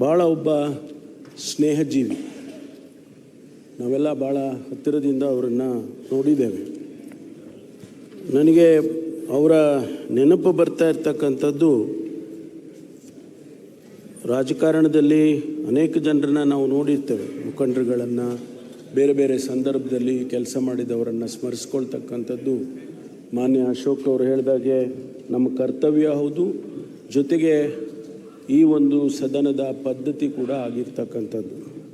ಭಾಳ ಒಬ್ಬ ಸ್ನೇಹಜೀವಿ. ನಾವೆಲ್ಲ ಭಾಳ ಹತ್ತಿರದಿಂದ ಅವರನ್ನು ನೋಡಿದ್ದೇವೆ. ನನಗೆ ಅವರ ನೆನಪು ಬರ್ತಾ ಇರ್ತಕ್ಕಂಥದ್ದು ರಾಜಕಾರಣದಲ್ಲಿ ಅನೇಕ ಜನರನ್ನ ನಾವು ನೋಡಿರ್ತೇವೆ. ಮುಖಂಡರುಗಳನ್ನು, ಬೇರೆ ಬೇರೆ ಸಂದರ್ಭದಲ್ಲಿ ಕೆಲಸ ಮಾಡಿದವರನ್ನು ಸ್ಮರಿಸ್ಕೊಳ್ತಕ್ಕಂಥದ್ದು ಮಾನ್ಯ ಅಶೋಕ್ ಅವರು ಹೇಳಿದಾಗೆ, ನಮ್ಮ ಕರ್ತವ್ಯ ಹೌದು, ಜೊತೆಗೆ ಈ ಒಂದು ಸದನದ ಪದ್ಧತಿ ಕೂಡ ಆಗಿರ್ತಕ್ಕಂಥದ್ದು.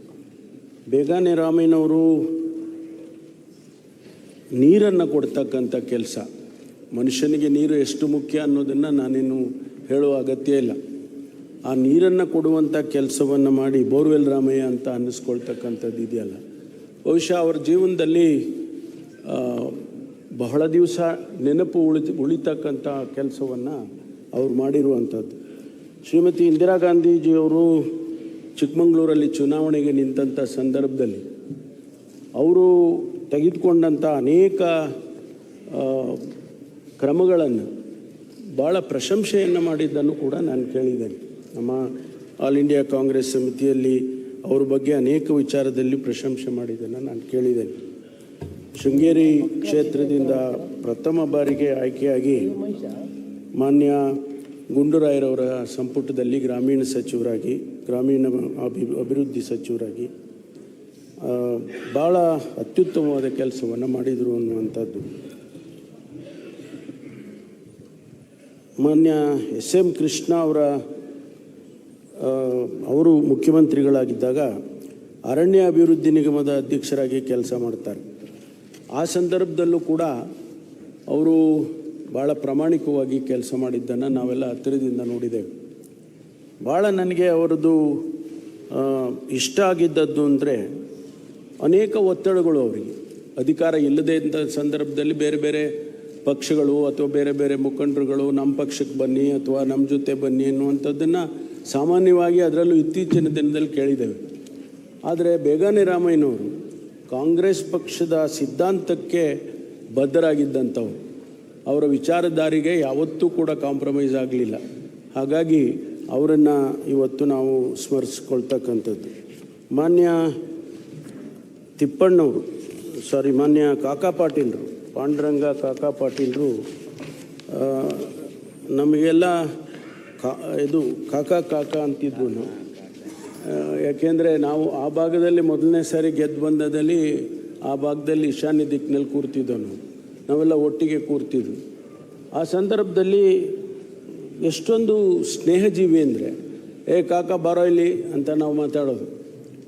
ಬೇಗನೆ ರಾಮಯ್ಯನವರು ನೀರನ್ನು ಕೊಡ್ತಕ್ಕಂಥ ಕೆಲಸ. ಮನುಷ್ಯನಿಗೆ ನೀರು ಎಷ್ಟು ಮುಖ್ಯ ಅನ್ನೋದನ್ನು ನಾನೇನು ಹೇಳುವ ಅಗತ್ಯ ಇಲ್ಲ. ಆ ನೀರನ್ನು ಕೊಡುವಂಥ ಕೆಲಸವನ್ನು ಮಾಡಿ ಬೋರ್ವೆಲ್ ರಾಮಯ್ಯ ಅಂತ ಅನ್ನಿಸ್ಕೊಳ್ತಕ್ಕಂಥದ್ದು ಇದೆಯಲ್ಲ. ಬಹುಶಃ ಅವ್ರ ಜೀವನದಲ್ಲಿ ಬಹಳ ದಿವಸ ನೆನಪು ಉಳಿತ, ಉಳಿತಕ್ಕಂಥ ಕೆಲಸವನ್ನು ಅವ್ರು ಮಾಡಿರುವಂಥದ್ದು. ಶ್ರೀಮತಿ ಇಂದಿರಾ ಗಾಂಧೀಜಿಯವರು ಚಿಕ್ಕಮಗಳೂರಲ್ಲಿ ಚುನಾವಣೆಗೆ ನಿಂತಹ ಸಂದರ್ಭದಲ್ಲಿ ಅವರು ತೆಗೆದುಕೊಂಡಂಥ ಅನೇಕ ಕ್ರಮಗಳನ್ನು ಭಾಳ ಪ್ರಶಂಸೆಯನ್ನು ಮಾಡಿದ್ದನ್ನು ಕೂಡ ನಾನು ಕೇಳಿದ್ದೇನೆ. ನಮ್ಮ ಆಲ್ ಇಂಡಿಯಾ ಕಾಂಗ್ರೆಸ್ ಸಮಿತಿಯಲ್ಲಿ ಅವ್ರ ಬಗ್ಗೆ ಅನೇಕ ವಿಚಾರದಲ್ಲಿ ಪ್ರಶಂಸೆ ಮಾಡಿದ್ದನ್ನು ನಾನು ಕೇಳಿದ್ದೇನೆ. ಶೃಂಗೇರಿ ಕ್ಷೇತ್ರದಿಂದ ಪ್ರಥಮ ಬಾರಿಗೆ ಆಯ್ಕೆಯಾಗಿ ಮಾನ್ಯ ಗುಂಡೂರಾಯರವರ ಸಂಪುಟದಲ್ಲಿ ಗ್ರಾಮೀಣ ಸಚಿವರಾಗಿ, ಗ್ರಾಮೀಣ ಅಭಿ, ಅಭಿವೃದ್ಧಿ ಸಚಿವರಾಗಿ ಭಾಳ ಅತ್ಯುತ್ತಮವಾದ ಕೆಲಸವನ್ನು ಮಾಡಿದರು ಅನ್ನುವಂಥದ್ದು. ಮಾನ್ಯ ಎಸ್ ಎಂ ಕೃಷ್ಣ ಅವರ ಅವರು ಮುಖ್ಯಮಂತ್ರಿಗಳಾಗಿದ್ದಾಗ ಅರಣ್ಯ ಅಭಿವೃದ್ಧಿ ನಿಗಮದ ಅಧ್ಯಕ್ಷರಾಗಿ ಕೆಲಸ ಮಾಡ್ತಾರೆ. ಆ ಸಂದರ್ಭದಲ್ಲೂ ಕೂಡ ಅವರು ಭಾಳ ಪ್ರಾಮಾಣಿಕವಾಗಿ ಕೆಲಸ ಮಾಡಿದ್ದನ್ನು ನಾವೆಲ್ಲ ಹತ್ತಿರದಿಂದ ನೋಡಿದ್ದೇವೆ. ಭಾಳ ನನಗೆ ಅವರದ್ದು ಇಷ್ಟ ಆಗಿದ್ದದ್ದು ಅಂದರೆ ಅನೇಕ ಒತ್ತಡಗಳು ಅವರಿಗೆ. ಅಧಿಕಾರ ಇಲ್ಲದೇ ಇದ್ದ ಸಂದರ್ಭದಲ್ಲಿ ಬೇರೆ ಬೇರೆ ಪಕ್ಷಗಳು ಅಥವಾ ಬೇರೆ ಬೇರೆ ಮುಖಂಡರುಗಳು ನಮ್ಮ ಪಕ್ಷಕ್ಕೆ ಬನ್ನಿ ಅಥವಾ ನಮ್ಮ ಜೊತೆ ಬನ್ನಿ ಅನ್ನುವಂಥದ್ದನ್ನು ಸಾಮಾನ್ಯವಾಗಿ ಅದರಲ್ಲೂ ಇತ್ತೀಚಿನ ದಿನದಲ್ಲಿ ಕೇಳಿದ್ದೇವೆ. ಆದರೆ ಬೇಗನೆ ರಾಮಯ್ಯನವರು ಕಾಂಗ್ರೆಸ್ ಪಕ್ಷದ ಸಿದ್ಧಾಂತಕ್ಕೆ ಬದ್ಧರಾಗಿದ್ದಂಥವ್ರು. ಅವರ ವಿಚಾರಧಾರಿಗೆ ಯಾವತ್ತೂ ಕೂಡ ಕಾಂಪ್ರಮೈಸ್ ಆಗಲಿಲ್ಲ. ಹಾಗಾಗಿ ಅವರನ್ನು ಇವತ್ತು ನಾವು ಸ್ಮರಿಸ್ಕೊಳ್ತಕ್ಕಂಥದ್ದು. ಮಾನ್ಯ ತಿಪ್ಪಣ್ಣವರು ಸಾರಿ ಮಾನ್ಯ ಕಾಕಾ ಪಾಟೀಲ್ರು, ಪಾಂಡುರಂಗ ಕಾಕಾ ಪಾಟೀಲ್ರು ನಮಗೆಲ್ಲ ಕಾ, ಇದು ಕಾಕಾ ಕಾಕಾ ಅಂತಿದ್ವು ನಾವು. ಯಾಕೆಂದರೆ ನಾವು ಆ ಭಾಗದಲ್ಲಿ ಮೊದಲನೇ ಸಾರಿ ಗೆದ್ದು ಬಂದದಲ್ಲಿ ಆ ಭಾಗದಲ್ಲಿ ಈಶಾನ್ಯ ದಿಕ್ಕಿನಲ್ಲಿ ಕೂರ್ತಿದ್ದೆವು ನಾವು. ನಾವೆಲ್ಲ ಒಟ್ಟಿಗೆ ಕೂರ್ತಿದ್ವಿ. ಆ ಸಂದರ್ಭದಲ್ಲಿ ಎಷ್ಟೊಂದು ಸ್ನೇಹಜೀವಿ ಅಂದರೆ, ಏ ಕಾಕ ಬಾರೋ ಇಲ್ಲಿ ಅಂತ ನಾವು ಮಾತಾಡೋದು.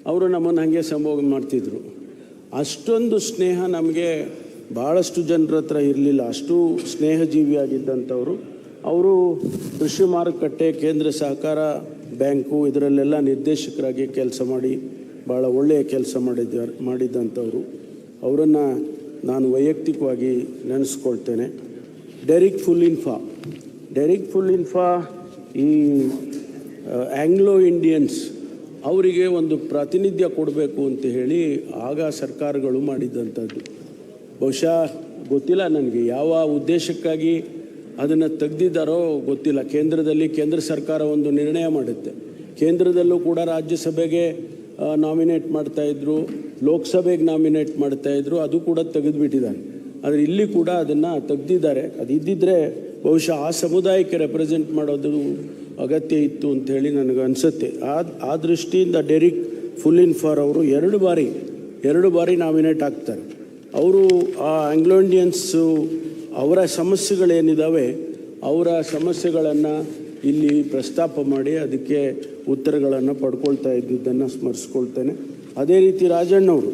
ಅವರು ನಮ್ಮನ್ನು ಹಾಗೆ ಸಂಭೋಗ ಮಾಡ್ತಿದ್ರು. ಅಷ್ಟೊಂದು ಸ್ನೇಹ ನಮಗೆ ಭಾಳಷ್ಟು ಜನರ ಹತ್ರ ಇರಲಿಲ್ಲ. ಅಷ್ಟು ಸ್ನೇಹಜೀವಿಯಾಗಿದ್ದಂಥವರು ಅವರು ಕೃಷಿ ಮಾರುಕಟ್ಟೆ, ಕೇಂದ್ರ ಸಹಕಾರ ಬ್ಯಾಂಕು ಇದರಲ್ಲೆಲ್ಲ ನಿರ್ದೇಶಕರಾಗಿ ಕೆಲಸ ಮಾಡಿ ಭಾಳ ಒಳ್ಳೆಯ ಕೆಲಸ ಮಾಡಿದ್ದಾರೆ ಮಾಡಿದ್ದಂಥವರು. ಅವರನ್ನು ನಾನು ವೈಯಕ್ತಿಕವಾಗಿ ನೆನೆಸ್ಕೊಳ್ತೇನೆ. ಡೆರಿಕ್ ಫುಲ್ಲಿನ್ಫಾ. ಡೆರಿಕ್ ಇನ್ಫಾ ಈ ಆಂಗ್ಲೋ ಇಂಡಿಯನ್ಸ್ ಅವರಿಗೆ ಒಂದು ಪ್ರಾತಿನಿಧ್ಯ ಕೊಡಬೇಕು ಅಂತ ಹೇಳಿ ಆಗ ಸರ್ಕಾರಗಳು ಮಾಡಿದ್ದಂಥದ್ದು ಬಹುಶಃ ಗೊತ್ತಿಲ್ಲ ನನಗೆ ಯಾವ ಉದ್ದೇಶಕ್ಕಾಗಿ ಅದನ್ನು ತೆಗ್ದಿದ್ದಾರೋ ಗೊತ್ತಿಲ್ಲ. ಕೇಂದ್ರದಲ್ಲಿ ಕೇಂದ್ರ ಸರ್ಕಾರ ಒಂದು ನಿರ್ಣಯ ಮಾಡುತ್ತೆ. ಕೇಂದ್ರದಲ್ಲೂ ಕೂಡ ರಾಜ್ಯಸಭೆಗೆ ನಾಮಿನೇಟ್ ಮಾಡ್ತಾಯಿದ್ರು ಲೋಕಸಭೆಗೆ ನಾಮಿನೇಟ್ ಮಾಡ್ತಾ ಇದ್ರು, ಅದು ಕೂಡ ತೆಗೆದುಬಿಟ್ಟಿದ್ದಾರೆ ಆದರೆ ಇಲ್ಲಿ ಕೂಡ ಅದನ್ನು ತೆಗೆದಿದ್ದಾರೆ. ಅದು ಇದ್ದಿದ್ದರೆ ಬಹುಶಃ ಆ ಸಮುದಾಯಕ್ಕೆ ರೆಪ್ರೆಸೆಂಟ್ ಮಾಡೋದು ಅಗತ್ಯ ಇತ್ತು ಅಂತ ಹೇಳಿ ನನಗೆ ಅನಿಸುತ್ತೆ. ಆ ಆ ದೃಷ್ಟಿಯಿಂದ ಡೆರಿಕ್ ಫುಲ್ ಇನ್ ಫಾರ್ ಅವರು ಎರಡು ಬಾರಿ ಎರಡು ಬಾರಿ ನಾಮಿನೇಟ್ ಆಗ್ತಾರೆ. ಅವರು ಆ ಆಂಗ್ಲೋ ಇಂಡಿಯನ್ಸು ಅವರ ಸಮಸ್ಯೆಗಳೇನಿದ್ದಾವೆ ಅವರ ಸಮಸ್ಯೆಗಳನ್ನು ಇಲ್ಲಿ ಪ್ರಸ್ತಾಪ ಮಾಡಿ ಅದಕ್ಕೆ ಉತ್ತರಗಳನ್ನು ಪಡ್ಕೊಳ್ತಾ ಇದ್ದಿದ್ದನ್ನು ಸ್ಮರಿಸ್ಕೊಳ್ತೇನೆ. ಅದೇ ರೀತಿ ರಾಜಣ್ಣವರು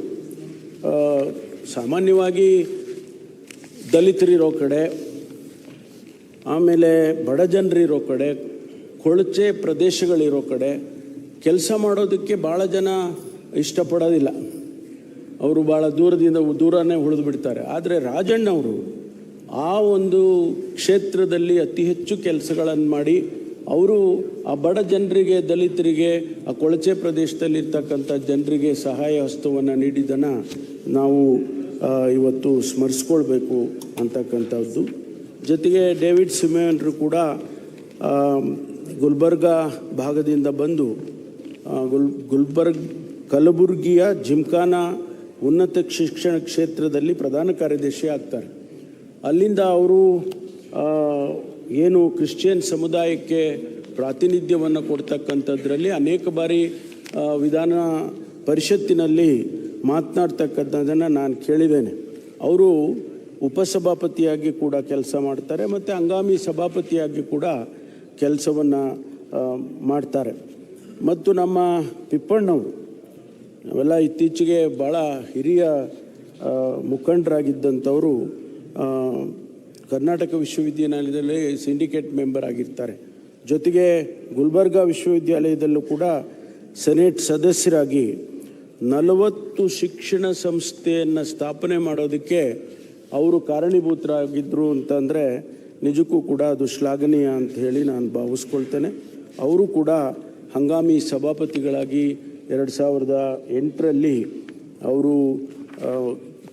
ಸಾಮಾನ್ಯವಾಗಿ ದಲಿತರಿರೋ ಕಡೆ, ಆಮೇಲೆ ಬಡ ಜನರಿರೋ ಕಡೆ, ಕೊಳಚೆ ಪ್ರದೇಶಗಳಿರೋ ಕಡೆ ಕೆಲಸ ಮಾಡೋದಕ್ಕೆ ಭಾಳ ಜನ ಇಷ್ಟಪಡೋದಿಲ್ಲ. ಅವರು ಭಾಳ ದೂರದಿಂದ ದೂರನೇ ಉಳಿದು ಬಿಡ್ತಾರೆ. ಆದರೆ ರಾಜಣ್ಣವರು ಆ ಒಂದು ಕ್ಷೇತ್ರದಲ್ಲಿ ಅತಿ ಹೆಚ್ಚು ಕೆಲಸಗಳನ್ನು ಮಾಡಿ ಅವರು ಆ ಬಡ ಜನರಿಗೆ, ದಲಿತರಿಗೆ, ಆ ಕೊಳಚೆ ಪ್ರದೇಶದಲ್ಲಿರ್ತಕ್ಕಂಥ ಜನರಿಗೆ ಸಹಾಯ ಹಸ್ತವನ್ನು ನೀಡಿದ್ದನ್ನು ನಾವು ಇವತ್ತು ಸ್ಮರಿಸ್ಕೊಳ್ಬೇಕು ಅಂತಕ್ಕಂಥದ್ದು. ಜೊತೆಗೆ ಡೇವಿಡ್ ಸಿಮೆಯನ್ರು ಕೂಡ ಗುಲ್ಬರ್ಗ ಭಾಗದಿಂದ ಬಂದು ಗುಲ್, ಗುಲ್ಬರ್ಗ್ ಕಲಬುರ್ಗಿಯ ಜಿಮ್ಖಾನಾ ಉನ್ನತ ಶಿಕ್ಷಣ ಕ್ಷೇತ್ರದಲ್ಲಿ ಪ್ರಧಾನ ಕಾರ್ಯದರ್ಶಿ ಆಗ್ತಾರೆ. ಅಲ್ಲಿಂದ ಅವರು ಏನು ಕ್ರಿಶ್ಚಿಯನ್ ಸಮುದಾಯಕ್ಕೆ ಪ್ರಾತಿನಿಧ್ಯವನ್ನು ಕೊಡ್ತಕ್ಕಂಥದ್ರಲ್ಲಿ ಅನೇಕ ಬಾರಿ ವಿಧಾನ ಪರಿಷತ್ತಿನಲ್ಲಿ ಮಾತನಾಡ್ತಕ್ಕಂಥದ್ದನ್ನು ನಾನು ಕೇಳಿದ್ದೇನೆ. ಅವರು ಉಪಸಭಾಪತಿಯಾಗಿ ಕೂಡ ಕೆಲಸ ಮಾಡ್ತಾರೆ ಮತ್ತು ಹಂಗಾಮಿ ಸಭಾಪತಿಯಾಗಿ ಕೂಡ ಕೆಲಸವನ್ನು ಮಾಡ್ತಾರೆ. ಮತ್ತು ನಮ್ಮ ತಿಪ್ಪಣ್ಣವರು ಅವೆಲ್ಲ ಇತ್ತೀಚೆಗೆ ಭಾಳ ಹಿರಿಯ ಮುಖಂಡರಾಗಿದ್ದಂಥವರು ಕರ್ನಾಟಕ ವಿಶ್ವವಿದ್ಯಾನಿಲಯದಲ್ಲಿ ಸಿಂಡಿಕೇಟ್ ಮೆಂಬರ್ ಆಗಿರ್ತಾರೆ. ಜೊತೆಗೆ ಗುಲ್ಬರ್ಗಾ ವಿಶ್ವವಿದ್ಯಾಲಯದಲ್ಲೂ ಕೂಡ ಸೆನೆಟ್ ಸದಸ್ಯರಾಗಿ ನಲವತ್ತು ಶಿಕ್ಷಣ ಸಂಸ್ಥೆಯನ್ನು ಸ್ಥಾಪನೆ ಮಾಡೋದಕ್ಕೆ ಅವರು ಕಾರಣೀಭೂತರಾಗಿದ್ದರು ಅಂತಂದರೆ ನಿಜಕ್ಕೂ ಕೂಡ ಅದು ಶ್ಲಾಘನೀಯ ಅಂತ ಹೇಳಿ ನಾನು ಭಾವಿಸ್ಕೊಳ್ತೇನೆ. ಅವರು ಕೂಡ ಹಂಗಾಮಿ ಸಭಾಪತಿಗಳಾಗಿ ಎರಡು ಸಾವಿರದ ಎಂಟರಲ್ಲಿ ಅವರು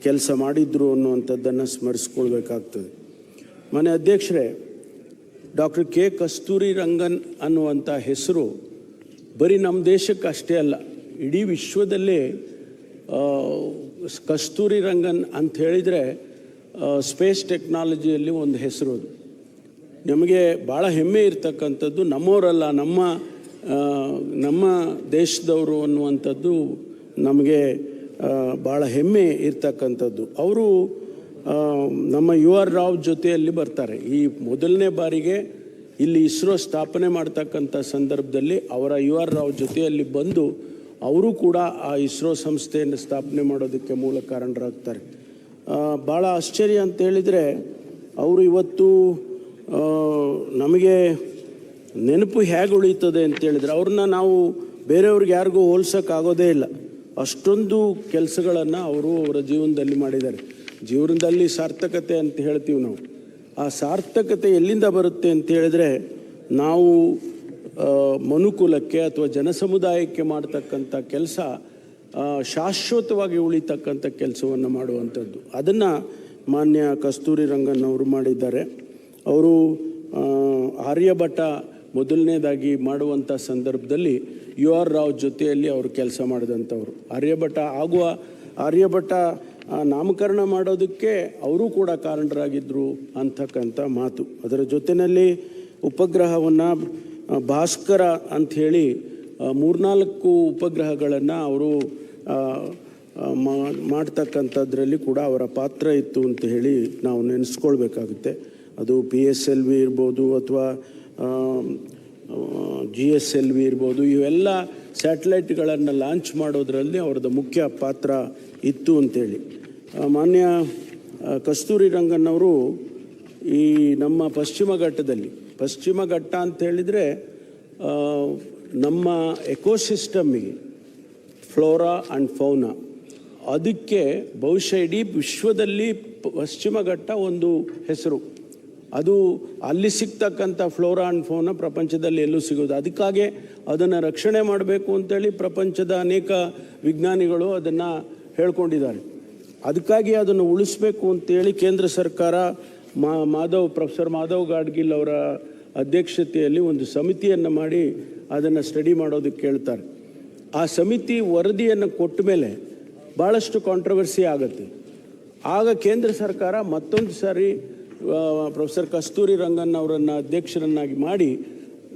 ಕೆಲಸ ಮಾಡಿದ್ರು ಅನ್ನುವಂಥದ್ದನ್ನು ಸ್ಮರಿಸ್ಕೊಳ್ಬೇಕಾಗ್ತದೆ. ಮನೆ ಅಧ್ಯಕ್ಷರೇ, ಡಾಕ್ಟರ್ ಕೆ ಕಸ್ತೂರಿ ರಂಗನ್ ಅನ್ನುವಂಥ ಹೆಸರು ಬರೀ ನಮ್ಮ ದೇಶಕ್ಕೆ ಅಷ್ಟೇ ಅಲ್ಲ, ಇಡೀ ವಿಶ್ವದಲ್ಲೇ ಕಸ್ತೂರಿ ರಂಗನ್ ಅಂತ ಹೇಳಿದರೆ ಸ್ಪೇಸ್ ಟೆಕ್ನಾಲಜಿಯಲ್ಲಿ ಒಂದು ಹೆಸರು ಅದು. ನಮಗೆ ಭಾಳ ಹೆಮ್ಮೆ ಇರತಕ್ಕಂಥದ್ದು ನಮ್ಮವರಲ್ಲ, ನಮ್ಮ ನಮ್ಮ ದೇಶದವರು ಅನ್ನುವಂಥದ್ದು ನಮಗೆ ಭಾಳ ಹೆಮ್ಮೆ ಇರ್ತಕ್ಕಂಥದ್ದು. ಅವರು ನಮ್ಮ ಯು ಆರ್ ರಾವ್ ಜೊತೆಯಲ್ಲಿ ಬರ್ತಾರೆ. ಈ ಮೊದಲನೇ ಬಾರಿಗೆ ಇಲ್ಲಿ ಇಸ್ರೋ ಸ್ಥಾಪನೆ ಮಾಡ್ತಕ್ಕಂಥ ಸಂದರ್ಭದಲ್ಲಿ ಅವರ ಯು ಆರ್ ರಾವ್ ಜೊತೆಯಲ್ಲಿ ಬಂದು ಅವರು ಕೂಡ ಆ ಇಸ್ರೋ ಸಂಸ್ಥೆಯನ್ನು ಸ್ಥಾಪನೆ ಮಾಡೋದಕ್ಕೆ ಮೂಲ ಕಾರಣರಾಗ್ತಾರೆ. ಭಾಳ ಆಶ್ಚರ್ಯ ಅಂತ ಹೇಳಿದರೆ ಅವರು ಇವತ್ತು ನಮಗೆ ನೆನಪು ಹೇಗೆ ಉಳೀತದೆ ಅಂತೇಳಿದರೆ ಅವ್ರನ್ನ ನಾವು ಬೇರೆಯವ್ರಿಗೆ ಯಾರಿಗೂ ಹೋಲ್ಸೋಕ್ಕಾಗೋದೇ ಇಲ್ಲ. ಅಷ್ಟೊಂದು ಕೆಲಸಗಳನ್ನು ಅವರು ಅವರ ಜೀವನದಲ್ಲಿ ಮಾಡಿದ್ದಾರೆ. ಜೀವನದಲ್ಲಿ ಸಾರ್ಥಕತೆ ಅಂತ ಹೇಳ್ತೀವಿ ನಾವು. ಆ ಸಾರ್ಥಕತೆ ಎಲ್ಲಿಂದ ಬರುತ್ತೆ ಅಂತ ಹೇಳಿದ್ರೆ, ನಾವು ಮನುಕುಲಕ್ಕೆ ಅಥವಾ ಜನಸಮುದಾಯಕ್ಕೆ ಮಾಡ್ತಕ್ಕಂಥ ಕೆಲಸ ಶಾಶ್ವತವಾಗಿ ಉಳಿತಕ್ಕಂಥ ಕೆಲಸವನ್ನು ಮಾಡುವಂಥದ್ದು. ಅದನ್ನು ಮಾನ್ಯ ಕಸ್ತೂರಿ ರಂಗನ್ ಅವರು ಮಾಡಿದ್ದಾರೆ. ಅವರು ಆರ್ಯಭಟ ಮೊದಲನೇದಾಗಿ ಮಾಡುವಂಥ ಸಂದರ್ಭದಲ್ಲಿ ಯು ಆರ್ ರಾವ್ ಜೊತೆಯಲ್ಲಿ ಅವರು ಕೆಲಸ ಮಾಡಿದಂಥವ್ರು. ಆರ್ಯಭಟ ಆಗುವ, ಆರ್ಯಭಟ ನಾಮಕರಣ ಮಾಡೋದಕ್ಕೆ ಅವರು ಕೂಡ ಕಾರಣರಾಗಿದ್ದರು ಅಂತಕ್ಕಂಥ ಮಾತು. ಅದರ ಜೊತೆಯಲ್ಲಿ ಉಪಗ್ರಹವನ್ನು ಭಾಸ್ಕರ ಅಂಥೇಳಿ ಮೂರ್ನಾಲ್ಕು ಉಪಗ್ರಹಗಳನ್ನು ಅವರು ಆ, ಆ, ಮಾಡ್ತಕ್ಕಂಥದ್ರಲ್ಲಿ ಕೂಡ ಅವರ ಪಾತ್ರ ಇತ್ತು ಅಂತ ಹೇಳಿ ನಾವು ನೆನೆಸ್ಕೊಳ್ಬೇಕಾಗುತ್ತೆ. ಅದು ಪಿ ಎಸ್ ಎಲ್ ವಿ ಇರ್ಬೋದು ಅಥವಾ ಜಿ ಎಸ್ ಎಲ್ ವಿ ಇರ್ಬೋದು, ಇವೆಲ್ಲ ಸ್ಯಾಟಲೈಟ್ಗಳನ್ನು ಲಾಂಚ್ ಮಾಡೋದರಲ್ಲಿ ಅವ್ರದ್ದು ಮುಖ್ಯ ಪಾತ್ರ ಇತ್ತು ಅಂತೇಳಿ. ಮಾನ್ಯ ಕಸ್ತೂರಿ ರಂಗನ್ನವರು ಈ ನಮ್ಮ ಪಶ್ಚಿಮ ಘಟ್ಟದಲ್ಲಿ, ಪಶ್ಚಿಮ ಘಟ್ಟ ಅಂತ ಹೇಳಿದರೆ ನಮ್ಮ ಎಕೋಸಿಸ್ಟಮ್ಮಿಗೆ, ಫ್ಲೋರಾ ಆ್ಯಂಡ್ ಫೌನಾ, ಅದಕ್ಕೆ ಬಹುಶಃ ಇಡೀ ವಿಶ್ವದಲ್ಲಿ ಪಶ್ಚಿಮ ಘಟ್ಟ ಒಂದು ಹೆಸರು. ಅದು ಅಲ್ಲಿ ಸಿಗ್ತಕ್ಕಂಥ ಫ್ಲೋರಾ ಆ್ಯಂಡ್ ಫೋನ ಪ್ರಪಂಚದಲ್ಲಿ ಎಲ್ಲೂ ಸಿಗೋದು. ಅದಕ್ಕಾಗೆ ಅದನ್ನು ರಕ್ಷಣೆ ಮಾಡಬೇಕು ಅಂತೇಳಿ ಪ್ರಪಂಚದ ಅನೇಕ ವಿಜ್ಞಾನಿಗಳು ಅದನ್ನು ಹೇಳ್ಕೊಂಡಿದ್ದಾರೆ. ಅದಕ್ಕಾಗಿ ಅದನ್ನು ಉಳಿಸ್ಬೇಕು ಅಂತೇಳಿ ಕೇಂದ್ರ ಸರ್ಕಾರ ಮಾ, ಮಾಧವ್, ಪ್ರೊಫೆಸರ್ ಮಾಧವ್ ಗಾಡ್ಗಿಲ್ ಅವರ ಅಧ್ಯಕ್ಷತೆಯಲ್ಲಿ ಒಂದು ಸಮಿತಿಯನ್ನು ಮಾಡಿ ಅದನ್ನು ಸ್ಟಡಿ ಮಾಡೋದಕ್ಕೆ ಕೇಳ್ತಾರೆ. ಆ ಸಮಿತಿ ವರದಿಯನ್ನು ಕೊಟ್ಟ ಮೇಲೆ ಭಾಳಷ್ಟು ಕಾಂಟ್ರವರ್ಸಿ ಆಗುತ್ತೆ. ಆಗ ಕೇಂದ್ರ ಸರ್ಕಾರ ಮತ್ತೊಂದು ಸಾರಿ ಪ್ರೊಫೆಸರ್ ಕಸ್ತೂರಿ ರಂಗನ್ ಅವರನ್ನು ಅಧ್ಯಕ್ಷರನ್ನಾಗಿ ಮಾಡಿ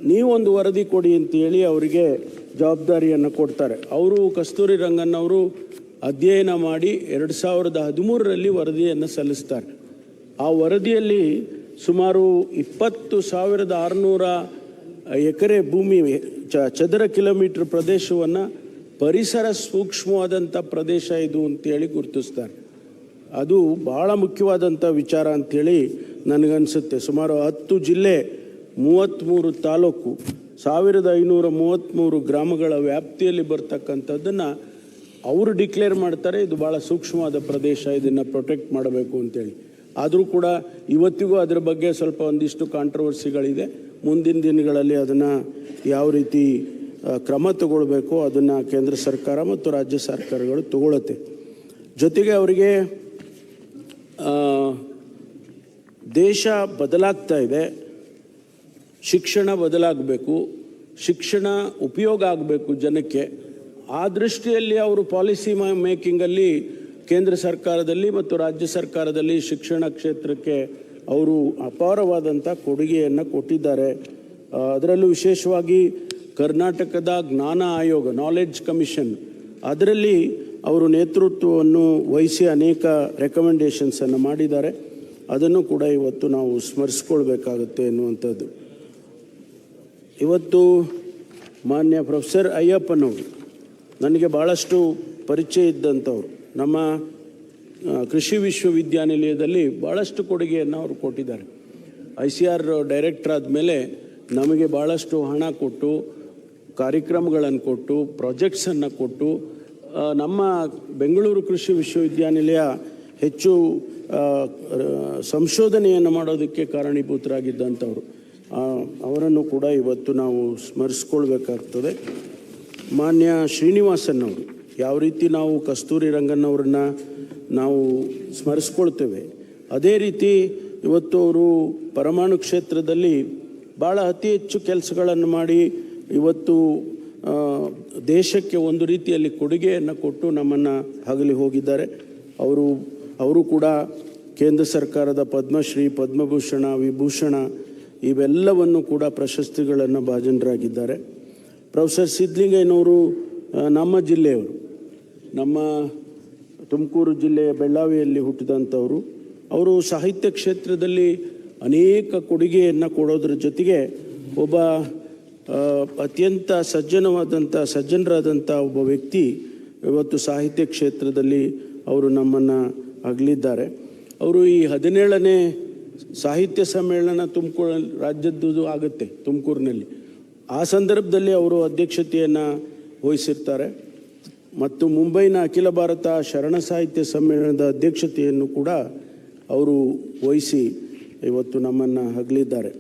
ನೀವೊಂದು ವರದಿ ಕೊಡಿ ಅಂತೇಳಿ ಅವರಿಗೆ ಜವಾಬ್ದಾರಿಯನ್ನು ಕೊಡ್ತಾರೆ. ಅವರು ಕಸ್ತೂರಿ ರಂಗನ್ ಅವರು ಅಧ್ಯಯನ ಮಾಡಿ ಎರಡು ಸಾವಿರದ ಹದಿಮೂರರಲ್ಲಿ ವರದಿಯನ್ನು ಸಲ್ಲಿಸ್ತಾರೆ. ಆ ವರದಿಯಲ್ಲಿ ಸುಮಾರು ಇಪ್ಪತ್ತು ಸಾವಿರದ ಆರುನೂರ ಎಕರೆ ಭೂಮಿ ಚ, ಚದರ ಕಿಲೋಮೀಟ್ರ್ ಪ್ರದೇಶವನ್ನು ಪರಿಸರ ಸೂಕ್ಷ್ಮವಾದಂಥ ಪ್ರದೇಶ ಇದು ಅಂತೇಳಿ ಗುರುತಿಸ್ತಾರೆ. ಅದು ಬಹಳ ಮುಖ್ಯವಾದಂಥ ವಿಚಾರ ಅಂಥೇಳಿ ನನಗನ್ಸುತ್ತೆ. ಸುಮಾರು ಹತ್ತು ಜಿಲ್ಲೆ, ಮೂವತ್ತ್ಮೂರು ತಾಲೂಕು, ಸಾವಿರದ ಐನೂರ ಮೂವತ್ತ್ಮೂರು ಗ್ರಾಮಗಳ ವ್ಯಾಪ್ತಿಯಲ್ಲಿ ಬರ್ತಕ್ಕಂಥದ್ದನ್ನು ಅವರು ಡಿಕ್ಲೇರ್ ಮಾಡ್ತಾರೆ. ಇದು ಭಾಳ ಸೂಕ್ಷ್ಮವಾದ ಪ್ರದೇಶ, ಇದನ್ನು ಪ್ರೊಟೆಕ್ಟ್ ಮಾಡಬೇಕು ಅಂತೇಳಿ ಆದರೂ ಕೂಡ ಇವತ್ತಿಗೂ ಅದರ ಬಗ್ಗೆ ಸ್ವಲ್ಪ ಒಂದಿಷ್ಟು ಕಾಂಟ್ರವರ್ಸಿಗಳಿದೆ. ಮುಂದಿನ ದಿನಗಳಲ್ಲಿ ಅದನ್ನು ಯಾವ ರೀತಿ ಕ್ರಮ ತಗೊಳ್ಬೇಕು ಅದನ್ನು ಕೇಂದ್ರ ಸರ್ಕಾರ ಮತ್ತು ರಾಜ್ಯ ಸರ್ಕಾರಗಳು ತಗೊಳತ್ತೆ. ಜೊತೆಗೆ ಅವರಿಗೆ ದೇಶ ಬದಲಾಗ್ತಾ ಇದೆ, ಶಿಕ್ಷಣ ಬದಲಾಗಬೇಕು, ಶಿಕ್ಷಣ ಉಪಯೋಗ ಆಗಬೇಕು ಜನಕ್ಕೆ, ಆ ದೃಷ್ಟಿಯಲ್ಲಿ ಅವರು ಪಾಲಿಸಿ ಮೇಕಿಂಗಲ್ಲಿ ಕೇಂದ್ರ ಸರ್ಕಾರದಲ್ಲಿ ಮತ್ತು ರಾಜ್ಯ ಸರ್ಕಾರದಲ್ಲಿ ಶಿಕ್ಷಣ ಕ್ಷೇತ್ರಕ್ಕೆ ಅವರು ಅಪಾರವಾದಂಥ ಕೊಡುಗೆಯನ್ನು ಕೊಟ್ಟಿದ್ದಾರೆ. ಅದರಲ್ಲೂ ವಿಶೇಷವಾಗಿ ಕರ್ನಾಟಕದ ಜ್ಞಾನ ಆಯೋಗ ನಾಲೆಡ್ಜ್ ಕಮಿಷನ್ ಅದರಲ್ಲಿ ಅವರು ನೇತೃತ್ವವನ್ನು ವಹಿಸಿ ಅನೇಕ ರೆಕಮೆಂಡೇಶನ್ಸನ್ನು ಮಾಡಿದ್ದಾರೆ. ಅದನ್ನು ಕೂಡ ಇವತ್ತು ನಾವು ಸ್ಮರಿಸ್ಕೊಳ್ಬೇಕಾಗುತ್ತೆ ಎನ್ನುವಂಥದ್ದು. ಇವತ್ತು ಮಾನ್ಯ ಪ್ರೊಫೆಸರ್ ಅಯ್ಯಪ್ಪನವರು, ನನಗೆ ಭಾಳಷ್ಟು ಪರಿಚಯ ಇದ್ದಂಥವ್ರು, ನಮ್ಮ ಕೃಷಿ ವಿಶ್ವವಿದ್ಯಾನಿಲಯದಲ್ಲಿ ಭಾಳಷ್ಟು ಕೊಡುಗೆಯನ್ನು ಅವರು ಕೊಟ್ಟಿದ್ದಾರೆ. ಐ ಸಿ ಆರ್ ಡೈರೆಕ್ಟರ್ ಆದಮೇಲೆ ನಮಗೆ ಭಾಳಷ್ಟು ಹಣ ಕೊಟ್ಟು, ಕಾರ್ಯಕ್ರಮಗಳನ್ನು ಕೊಟ್ಟು ಪ್ರಾಜೆಕ್ಟ್ಸನ್ನು ಕೊಟ್ಟು ನಮ್ಮ ಬೆಂಗಳೂರು ಕೃಷಿ ವಿಶ್ವವಿದ್ಯಾನಿಲಯ ಹೆಚ್ಚು ಸಂಶೋಧನೆಯನ್ನು ಮಾಡೋದಕ್ಕೆ ಕಾರಣೀಭೂತರಾಗಿದ್ದಂಥವ್ರು. ಅವರನ್ನು ಕೂಡ ಇವತ್ತು ನಾವು ಸ್ಮರಿಸ್ಕೊಳ್ಬೇಕಾಗ್ತದೆ. ಮಾನ್ಯ ಶ್ರೀನಿವಾಸನ್ ಅವರು ಯಾವ ರೀತಿ ನಾವು ಕಸ್ತೂರಿ ರಂಗನ್ನವ್ರನ್ನ ನಾವು ಸ್ಮರಿಸ್ಕೊಳ್ತೇವೆ, ಅದೇ ರೀತಿ ಇವತ್ತು ಅವರು ಪರಮಾಣು ಕ್ಷೇತ್ರದಲ್ಲಿ ಭಾಳ ಅತಿ ಹೆಚ್ಚು ಕೆಲಸಗಳನ್ನು ಮಾಡಿ ಇವತ್ತು ದೇಶಕ್ಕೆ ಒಂದು ರೀತಿಯಲ್ಲಿ ಕೊಡುಗೆಯನ್ನು ಕೊಟ್ಟು ನಮ್ಮನ್ನು ಹಗಲಿ ಹೋಗಿದ್ದಾರೆ. ಅವರು ಅವರು ಕೂಡ ಕೇಂದ್ರ ಸರ್ಕಾರದ ಪದ್ಮಶ್ರೀ, ಪದ್ಮಭೂಷಣ, ವಿಭೂಷಣ ಇವೆಲ್ಲವನ್ನು ಕೂಡ ಪ್ರಶಸ್ತಿಗಳನ್ನು ಭಾಜನರಾಗಿದ್ದಾರೆ. ಪ್ರೊಫೆಸರ್ ಸಿದ್ಲಿಂಗಯ್ಯನವರು ನಮ್ಮ ಜಿಲ್ಲೆಯವರು, ನಮ್ಮ ತುಮಕೂರು ಜಿಲ್ಲೆಯ ಬೆಳ್ಳಾವಿಯಲ್ಲಿ ಹುಟ್ಟಿದಂಥವರು, ಅವರು ಸಾಹಿತ್ಯ ಕ್ಷೇತ್ರದಲ್ಲಿ ಅನೇಕ ಕೊಡುಗೆಯನ್ನು ಕೊಡೋದ್ರ ಜೊತೆಗೆ ಒಬ್ಬ ಅತ್ಯಂತ ಸಜ್ಜನವಾದಂಥ ಸಜ್ಜನರಾದಂಥ ಒಬ್ಬ ವ್ಯಕ್ತಿ ಇವತ್ತು ಸಾಹಿತ್ಯ ಕ್ಷೇತ್ರದಲ್ಲಿ ಅವರು ನಮ್ಮನ್ನು ಅಗಲಿದ್ದಾರೆ. ಅವರು ಈ ಹದಿನೇಳನೇ ಸಾಹಿತ್ಯ ಸಮ್ಮೇಳನ ತುಮಕೂರು ರಾಜ್ಯದ್ದು ಆಗುತ್ತೆ, ತುಮಕೂರಿನಲ್ಲಿ. ಆ ಸಂದರ್ಭದಲ್ಲಿ ಅವರು ಅಧ್ಯಕ್ಷತೆಯನ್ನು ವಹಿಸಿರ್ತಾರೆ. ಮತ್ತು ಮುಂಬೈನ ಅಖಿಲ ಭಾರತ ಶರಣ ಸಾಹಿತ್ಯ ಸಮ್ಮೇಳನದ ಅಧ್ಯಕ್ಷತೆಯನ್ನು ಕೂಡ ಅವರು ವಹಿಸಿ ಇವತ್ತು ನಮ್ಮನ್ನು ಅಗಲಿದ್ದಾರೆ.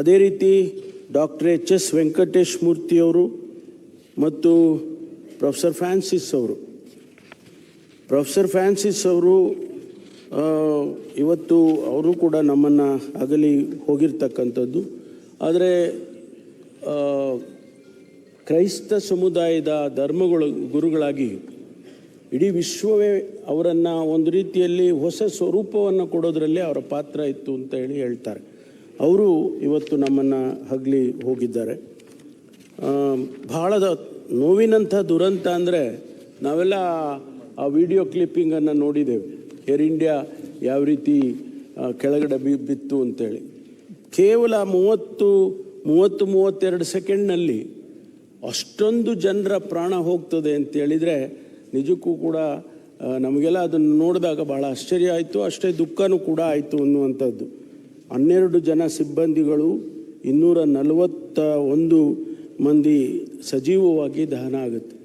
ಅದೇ ರೀತಿ ಡಾಕ್ಟರ್ ಎಚ್ ಎಸ್ ವೆಂಕಟೇಶ್ ಮೂರ್ತಿಯವರು ಮತ್ತು ಪ್ರೊಫೆಸರ್ ಫ್ರಾನ್ಸಿಸ್ ಅವರು. ಪ್ರೊಫೆಸರ್ ಫ್ರಾನ್ಸಿಸ್ ಅವರು ಇವತ್ತು ಅವರು ಕೂಡ ನಮ್ಮನ್ನು ಅಗಲಿ ಹೋಗಿರ್ತಕ್ಕಂಥದ್ದು. ಆದರೆ ಕ್ರೈಸ್ತ ಸಮುದಾಯದ ಧರ್ಮಗಳು, ಗುರುಗಳಾಗಿ ಇಡೀ ವಿಶ್ವವೇ ಅವರನ್ನು ಒಂದು ರೀತಿಯಲ್ಲಿ ಹೊಸ ಸ್ವರೂಪವನ್ನು ಕೊಡೋದರಲ್ಲಿ ಅವರ ಪಾತ್ರ ಇತ್ತು ಅಂತ ಹೇಳಿ ಹೇಳ್ತಾರೆ. ಅವರು ಇವತ್ತು ನಮ್ಮನ್ನು ಹಗಲಿ ಹೋಗಿದ್ದಾರೆ. ಭಾಳದ ನೋವಿನಂಥ ದುರಂತ ಅಂದರೆ ನಾವೆಲ್ಲ ಆ ವಿಡಿಯೋ ಕ್ಲಿಪ್ಪಿಂಗನ್ನು ನೋಡಿದ್ದೇವೆ. ಏರ್ ಇಂಡಿಯಾ ಯಾವ ರೀತಿ ಕೆಳಗಡೆ ಬಿ, ಬಿತ್ತು ಅಂತೇಳಿ. ಕೇವಲ ಮೂವತ್ತು ಮೂವತ್ತು, ಮೂವತ್ತೆರಡು ಸೆಕೆಂಡ್ನಲ್ಲಿ ಅಷ್ಟೊಂದು ಜನರ ಪ್ರಾಣ ಹೋಗ್ತದೆ ಅಂತೇಳಿದರೆ ನಿಜಕ್ಕೂ ಕೂಡ ನಮಗೆಲ್ಲ ಅದನ್ನು ನೋಡಿದಾಗ ಭಾಳ ಆಶ್ಚರ್ಯ ಆಯಿತು. ಅಷ್ಟೇ ದುಃಖನೂ ಕೂಡ ಆಯಿತು ಅನ್ನುವಂಥದ್ದು. ಹನ್ನೆರಡು ಜನ ಸಿಬ್ಬಂದಿಗಳು ಇನ್ನೂರ ನಲವತ್ತ ಒಂದು ಮಂದಿ ಸಜೀವವಾಗಿ ದಹನ ಆಗುತ್ತೆ.